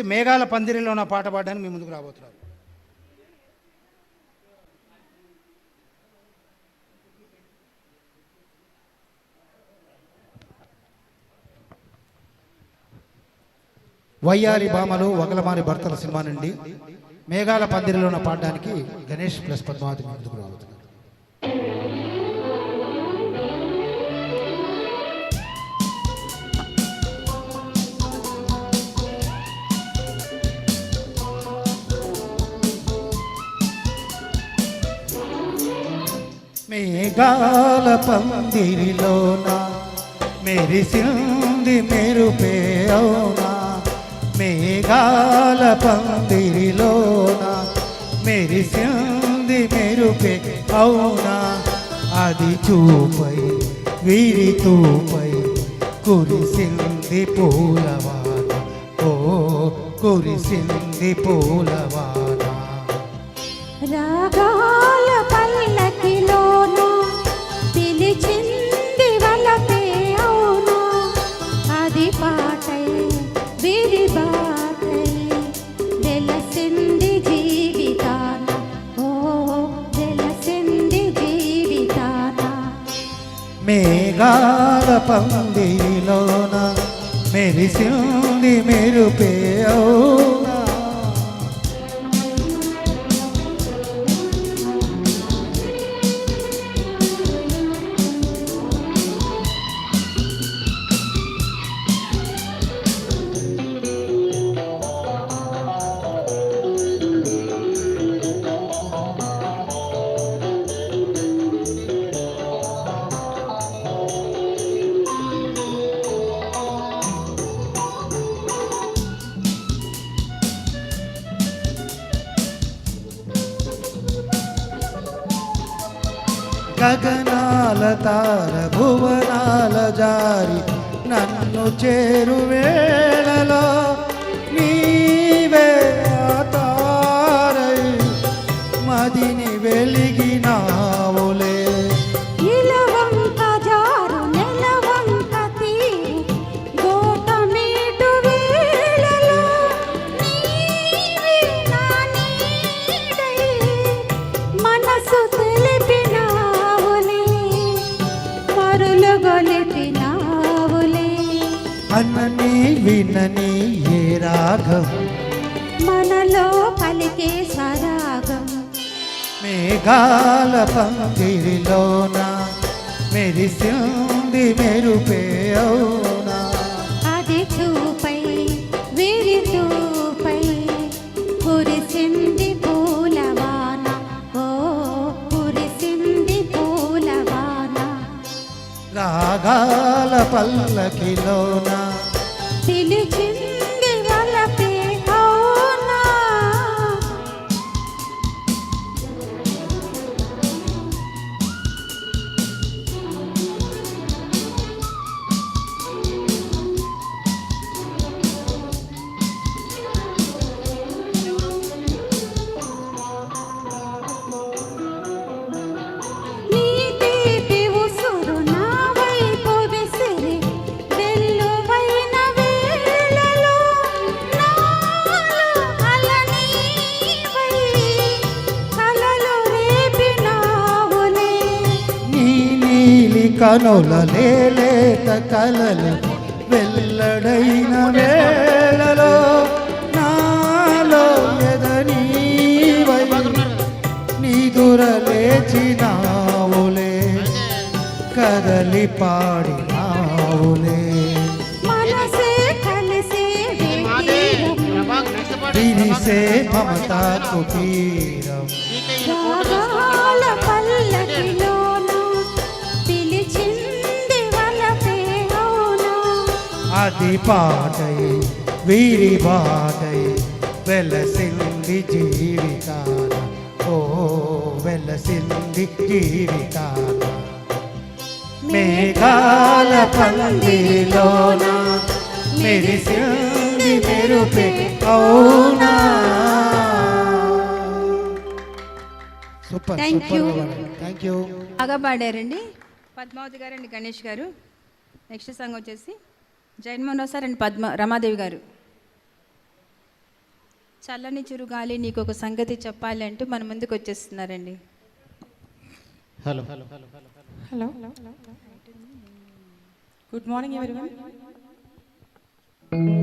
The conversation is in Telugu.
మేఘాల పందిరిలో ఉన్న పాట పాడడానికి మీ ముందుకు రాబోతున్నారు. వయ్యారి భామలు వగలమారి భర్తల సినిమా నుండి మేఘాల పందిరిలో ఉన్న పాడడానికి గణేష్ ప్లస్ పద్మావతి ముందుకు రాబోతున్నారు. మేఘాల పందిరిలోన? మెరిసింది మెరుపే అవునా? మేఘాల పందిరిలోన? మెరిసింది మెరుపే అవునా? అది చూపై వీరి తూపై కురిసింది పూలవాన. ఓ కురిసింది పూలవాన. రాగా పాటై విరి బాటై వెలసింది జీవితాన. ఓ వెలసింది జీవితాన. మేఘాల పందిలోన మెరిసింది మెరుపే గగనాల తార భువనాల జారి నన్ను చేరువే. అన్నని వినని ఏ రాగం? మనలో పలికే స్వరాగం. మేఘాల పందిరిలోన? మెరిసింది మెరుపే అవునా? అది చూపై విరి చూపై కురిసింది పూలవాన. ఓ కురిసింది పూలవాన. రాగాల పల్లకిలోన? కనుల లేలేత కలలు వెల్లడైన వేళలో నాలో ఎదనీవై నిదురలేచినావులే కదలి పాడినావులే. మనసే కలిసే వేగిరం విరిసే మమతా కుటీరం అది పాటై వీరి బాటై వెలసింది జీవితాన. ఓ వెలసింది జీవితాన. మేఘాల పందిరిలోన మెరిసింది మెరుపే అవునా? Super super you. Thank you బాగా పాడారండి. పద్మావతి గారు అండ్ గణేష్ గారు. నెక్స్ట్ సాంగ్ వచ్చేసి జగన్మోహన్ రావు సార్ అండ్ పద్మ రమాదేవి గారు. చల్లని చురుగాలి నీకు ఒక సంగతి చెప్పాలి అంటూ మన ముందుకు వచ్చేస్తున్నారండి. Hello. Hello. Good morning everyone.